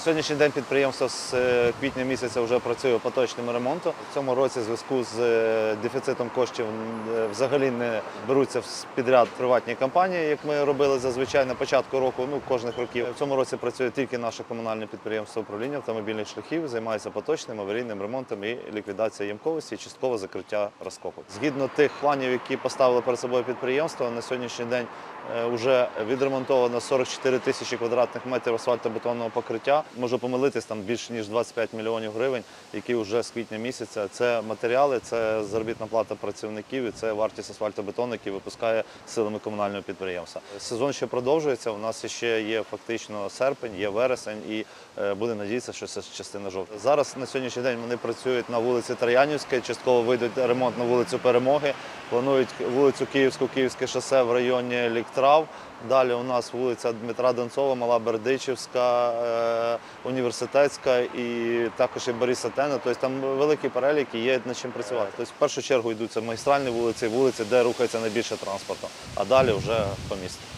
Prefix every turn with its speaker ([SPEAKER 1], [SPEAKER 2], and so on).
[SPEAKER 1] сьогоднішній день підприємство з е, квітня місяця вже працює поточним ремонтом. В цьому році в зв'язку з е, дефіцитом коштів е, взагалі не беруться в підряд приватні компанії, як ми робили зазвичай на початку року, ну кожних років. В цьому році працює тільки наше комунальне підприємство управління автомобільних шляхів, займається поточним аварійним ремонтом і ліквідацією ямковості, і частково закриття розкопок. Згідно тих планів, які поставили перед собою підприємство, на сьогоднішній день вже відремонтовано 44 тисячі квадратних метрів асфальтобетонного покриття. Можу помилитись там більше ніж 25 мільйонів гривень, які вже з квітня місяця. Це матеріали, це заробітна плата працівників і це вартість асфальтобетону, який випускає силами комунального підприємства. Сезон ще продовжується. У нас ще є фактично серпень, є вересень, і е, буде надіятися, що це частина жовтня. Зараз на сьогоднішній день вони працюють на вулиці Троянівській, частково вийдуть ремонт на вулицю Перемоги. Планують вулицю Київську, Київське шосе в районі Ліктрав. Далі у нас вулиця Дмитра Донцова, Мала Бердичівська, е, університетська і також і Бориса Тена. Тобто там великий перелік і є над чим працювати. Тобто, в першу чергу йдуться магістральні вулиці, вулиці, де рухається найбільше транспорту, а далі вже по місту.